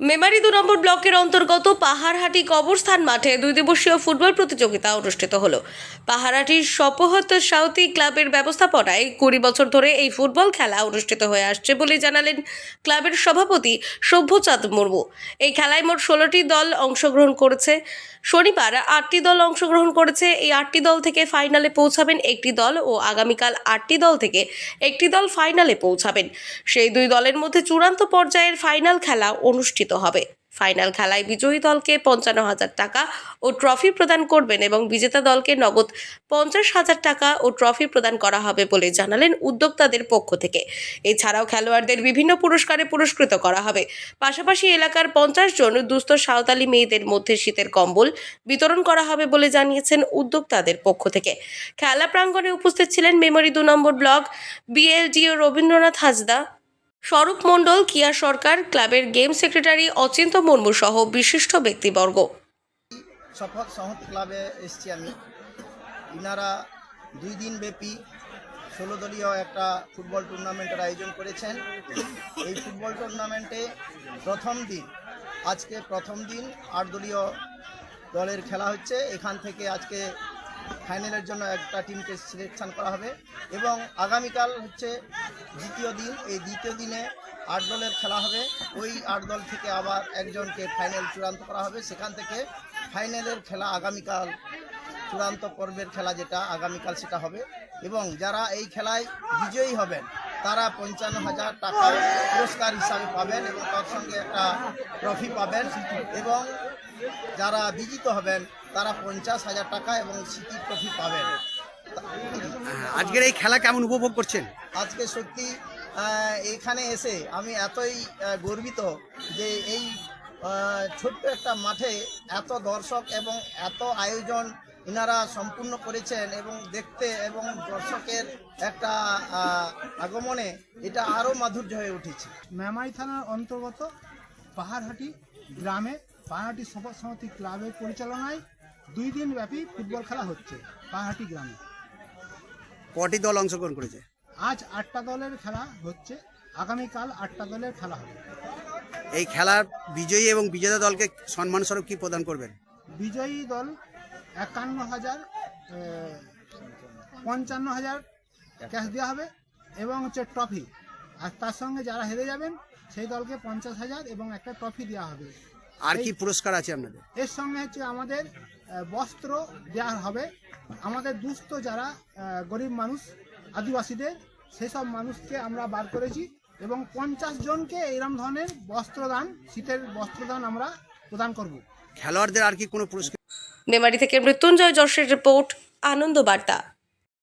মেমারি দু নম্বর ব্লকের অন্তর্গত পাহাড়হাটি কবরস্থান মাঠে দুই দিবসীয় ফুটবল প্রতিযোগিতা অনুষ্ঠিত হলো। পাহাড়হাটির সপহত সাউথি ক্লাবের ব্যবস্থাপনায় কুড়ি বছর ধরে এই ফুটবল খেলা অনুষ্ঠিত হয়ে আসছে বলে জানালেন ক্লাবের সভাপতি সভ্যচাঁদ মুর্মু। এই খেলায় মোট ষোলোটি দল অংশগ্রহণ করেছে। শনিবার আটটি দল অংশগ্রহণ করেছে। এই আটটি দল থেকে ফাইনালে পৌঁছাবেন একটি দল ও আগামীকাল আটটি দল থেকে একটি দল ফাইনালে পৌঁছাবেন। সেই দুই দলের মধ্যে চূড়ান্ত পর্যায়ের ফাইনাল খেলা অনুষ্ঠিত হবে। ফাইনাল খেলায় বিজয়ী দলকে পঞ্চান্ন হাজার টাকা ও ট্রফি প্রদান করবেন এবং বিজেতা দলকে নগদ পঞ্চাশ হাজার টাকা ও ট্রফি প্রদান করা হবে বলে জানালেন উদ্যোক্তাদের পক্ষ থেকে। এছাড়াও খেলোয়াড়দের বিভিন্ন পুরস্কারে পুরস্কৃত করা হবে। পাশাপাশি এলাকার পঞ্চাশ জন দুস্থ সাঁওতালি মেয়েদের মধ্যে শীতের কম্বল বিতরণ করা হবে বলে জানিয়েছেন উদ্যোক্তাদের পক্ষ থেকে। খেলা প্রাঙ্গণে উপস্থিত ছিলেন মেমোরি দু নম্বর ব্লক বিএলডিও রবীন্দ্রনাথ হাজদা স্বরূপ মণ্ডল, কিয়া সরকার, ক্লাবের গেম সেক্রেটারি অচিন্ত মুর্মু সহ বিশিষ্ট ব্যক্তিবর্গ। শপথ সংহতি ক্লাবে এসেছি আমি। ইনারা দুই দিন ব্যাপী ষোলো দলীয় একটা ফুটবল টুর্নামেন্টের আয়োজন করেছেন। এই ফুটবল টুর্নামেন্টে প্রথম দিন, আজকে প্রথম দিন আট দলীয় দলের খেলা হচ্ছে। এখান থেকে আজকে ফাইনালের জন্য একটা টিমকে সিলেকশন করা হবে এবং আগামীকাল হচ্ছে দ্বিতীয় দিন। এই দ্বিতীয় দিনে আট দলের খেলা হবে। ওই আট দল থেকে আবার একজনকে ফাইনাল চূড়ান্ত করা হবে। সেখান থেকে ফাইনালের খেলা আগামীকাল, চূড়ান্ত পর্বের খেলা যেটা আগামীকাল সেটা হবে। এবং যারা এই খেলায় বিজয়ী হবেন, তারা পঞ্চান্ন হাজার টাকা পুরস্কার হিসাবে পাবেন এবং তার সঙ্গে একটা ট্রফি পাবেন। এবং যারা বিজিত হবেন তারা পঞ্চাশ হাজার টাকা এবং স্মৃতি ট্রফি পাবেন। আজকের এই খেলা কেমন উপভোগ করছেন? আজকে সত্যি এখানে এসে আমি এতই গর্বিত যে এই ছোট্ট একটা মাঠে এত দর্শক এবং এত আয়োজন ইনারা সম্পূর্ণ করেছেন এবং দেখতে এবং দর্শকের একটা আগমনে এটা আরও মাধুর্য হয়ে উঠেছে। মেমারি থানার অন্তর্গত পাহাড়হাটি গ্রামে পাহাড়হাটি সভা সমিতি ক্লাবের পরিচালনায় দুই দিন ব্যাপী ফুটবল খেলা হচ্ছে পাহাটি গ্রামে। কটি দল অংশগ্রহণ করেছে? আজ আটটা দলের খেলা হচ্ছে আগামীকাল আটটা দলের খেলা হবে। এই খেলার বিজয়ী এবং বিজেতা দলকে সম্মান স্বরূপ কি প্রদান করবেন? বিজয়ী দল একান্ন হাজার পঞ্চান্ন হাজার ক্যাশ দেওয়া হবে এবং হচ্ছে ট্রফি। আর তার সঙ্গে যারা হেরে যাবেন সেই দলকে পঞ্চাশ হাজার এবং একটা ট্রফি দেওয়া হবে। আর কি পুরস্কার আছে আপনাদের? এর সঙ্গে হচ্ছে আমাদের বস্ত্র দেওয়া হবে। আমাদের দুস্থ যারা গরিব মানুষ আদিবাসীদের সেসব মানুষকে আমরা বার করেছি এবং পঞ্চাশ জনকে এরম ধরনের বস্ত্রদান শীতের বস্ত্রদান আমরা প্রদান করব। খেলোয়াড়দের আর কি কোনো পুরস্কার? মেমারি থেকে মৃত্যুঞ্জয় যশের রিপোর্ট আনন্দ বার্তা।